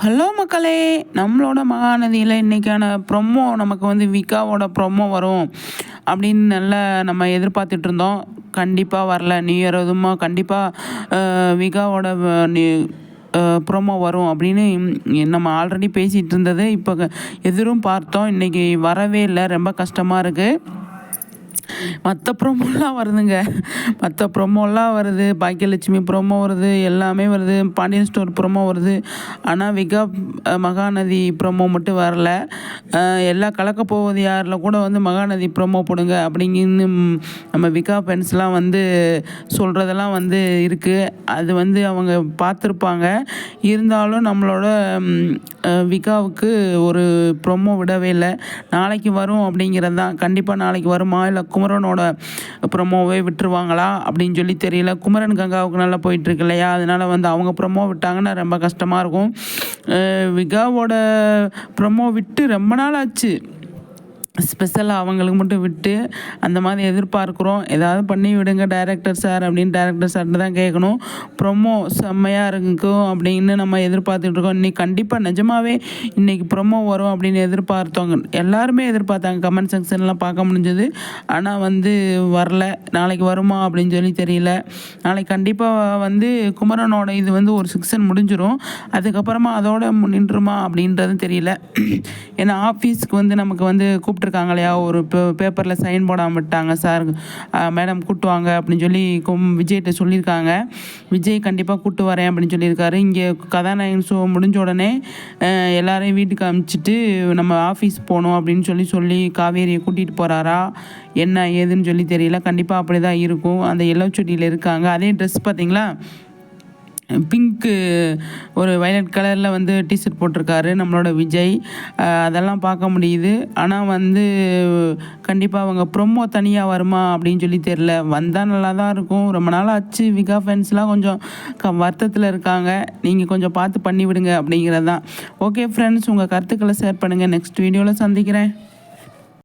Hello மக்களே. நம்மளோட மகாநதியில் இன்றைக்கான ப்ரொமோ நமக்கு வந்து விகாவோட ப்ரொமோ வரும் அப்படின்னு நல்லா நம்ம எதிர்பார்த்துட்டு இருந்தோம். கண்டிப்பாக வரல. நியூ இயர் எதுவுமா கண்டிப்பாக விகாவோட நீ ப்ரோமோ வரும் அப்படின்னு நம்ம ஆல்ரெடி பேசிகிட்டு இருந்தது. இப்போ எதிரும் பார்த்தோம். இன்றைக்கி வரவே இல்லை. ரொம்ப கஷ்டமாக இருக்குது மற்ற ப்ரோமோலாம் வருதுங்க. மற்ற ப்ரோமோலாம் வருது. பாக்கியலட்சுமி ப்ரோமோ வருது. எல்லாமே வருது. பாண்டியன் ஸ்டோர் ப்ரோமோ வருது. ஆனால் விகா மகாநதி ப்ரோமோ மட்டும் வரல. எல்லா கலக்க போவது யாரில் கூட வந்து மகாநதி ப்ரோமோ போடுங்க அப்படிங்கின்னு நம்ம விகா பென்ஸ்லாம் வந்து சொல்கிறதெல்லாம் வந்து இருக்குது அது வந்து அவங்க பார்த்துருப்பாங்க. இருந்தாலும் நம்மளோட விகாவுக்கு ஒரு ப்ரொமோ விடவே இல்லை. நாளைக்கு வரும் அப்படிங்கிறது தான். கண்டிப்பாக நாளைக்கு வருமா? இல்லை குமரனோட ப்ரொமோவே விட்டுருவாங்களா? அப்படின்னு சொல்லி தெரியல. குமரன் கங்காவுக்கு நல்லா போயிட்டுருக்கு இல்லையா? அதனால் வந்து அவங்க ப்ரொமோ விட்டாங்கன்னா ரொம்ப கஷ்டமாக இருக்கும். விகாவோட ப்ரொமோ விட்டு ரொம்ப நாள் ஆச்சு. ஸ்பெஷலாக அவங்களுக்கு மட்டும் விட்டு அந்த மாதிரி எதிர்பார்க்குறோம். ஏதாவது பண்ணி விடுங்க டைரக்டர் சார் அப்படின்னு டைரக்டர் சார்ட்டு தான் கேட்கணும். ப்ரொமோ செம்மையாக இருக்கும் அப்படின்னு நம்ம எதிர்பார்த்துட்டு இருக்கோம். இன்றைக்கி கண்டிப்பாக நிஜமாகவே இன்றைக்கி ப்ரொமோ வரும் அப்படின்னு எதிர்பார்த்தவங்க எல்லாருமே எதிர்பார்த்தாங்க. கமெண்ட் செக்ஷன்லாம் பார்க்க முடிஞ்சது. ஆனால் வந்து வரல. நாளைக்கு வருமா அப்படின்னு சொல்லி தெரியல. நாளைக்கு கண்டிப்பாக வந்து குமரனோட இது வந்து ஒரு செக்ஷன் முடிஞ்சிடும் அதுக்கப்புறமா அதோட நின்றுமா அப்படின்றதும் தெரியல. ஏன்னா ஆஃபீஸ்க்கு வந்து நமக்கு வந்து கூப்பிட்டு கூப்பிட்ருக்காங்க இல்லையா ஒரு பேப்பரில் சைன் போடாமல் விட்டாங்க சார். மேடம் கூட்டுவாங்க அப்படின்னு சொல்லி கொம் விஜய்கிட்ட சொல்லியிருக்காங்க. விஜய் கண்டிப்பாக கூப்பிட்டு வரேன் அப்படின்னு சொல்லியிருக்காரு. இங்கே கதாநாயகன் ஷோ முடிஞ்ச உடனே எல்லாரையும் வீட்டுக்கு அனுப்பிச்சிட்டு நம்ம ஆஃபீஸ் போகணும் அப்படின்னு சொல்லி சொல்லி காவேரியை கூட்டிகிட்டு போகிறாரா என்ன ஏதுன்னு சொல்லி தெரியல. கண்டிப்பாக அப்படி தான் இருக்கும். அந்த எல்லோ செடியில் இருக்காங்க. அதே ட்ரெஸ் பார்த்தீங்களா? பிங்க்கு ஒரு வயலட் கலரில் வந்து டிஷர்ட் போட்டிருக்காரு நம்மளோட விஜய். அதெல்லாம் பார்க்க முடியுது. ஆனால் வந்து கண்டிப்பாக அவங்க ப்ரொமோ தனியாக வருமா அப்படின்னு சொல்லி தெரில வந்தால் நல்லா தான் இருக்கும். ரொம்ப நாள் ஆச்சு விகா ஃபேன்ஸ்லாம் கொஞ்சம் க வருத்தத்தில் இருக்காங்க. நீங்கள் கொஞ்சம் பார்த்து பண்ணிவிடுங்க அப்படிங்கிறது தான் ஓகே ஃப்ரெண்ட்ஸ் உங்கள் கருத்துக்களை ஷேர் பண்ணுங்கள் நெக்ஸ்ட் வீடியோவில் சந்திக்கிறேன்.